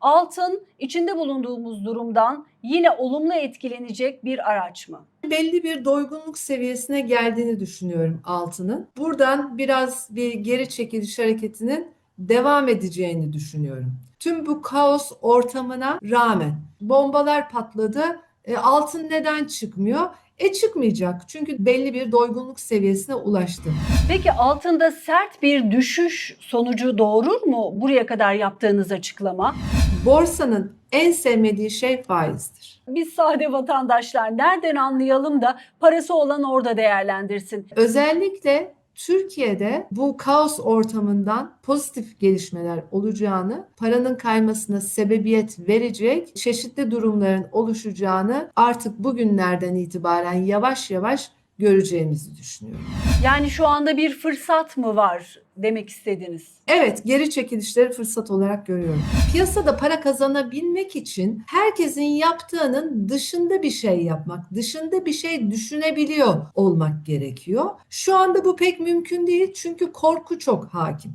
Altın içinde bulunduğumuz durumdan yine olumlu etkilenecek bir araç mı? belli bir doygunluk seviyesine geldiğini düşünüyorum altının. Buradan biraz bir geri çekiliş hareketinin devam edeceğini düşünüyorum. Tüm bu kaos ortamına rağmen bombalar patladı. E, altın neden çıkmıyor? E çıkmayacak çünkü belli bir doygunluk seviyesine ulaştı. Peki altında sert bir düşüş sonucu doğurur mu buraya kadar yaptığınız açıklama? Borsanın en sevmediği şey faizdir. Biz sade vatandaşlar nereden anlayalım da parası olan orada değerlendirsin. Özellikle Türkiye'de bu kaos ortamından pozitif gelişmeler olacağını, paranın kaymasına sebebiyet verecek çeşitli durumların oluşacağını artık bugünlerden itibaren yavaş yavaş göreceğimizi düşünüyorum. Yani şu anda bir fırsat mı var demek istediniz? Evet, geri çekilişleri fırsat olarak görüyorum. Piyasada para kazanabilmek için herkesin yaptığının dışında bir şey yapmak, dışında bir şey düşünebiliyor olmak gerekiyor. Şu anda bu pek mümkün değil çünkü korku çok hakim.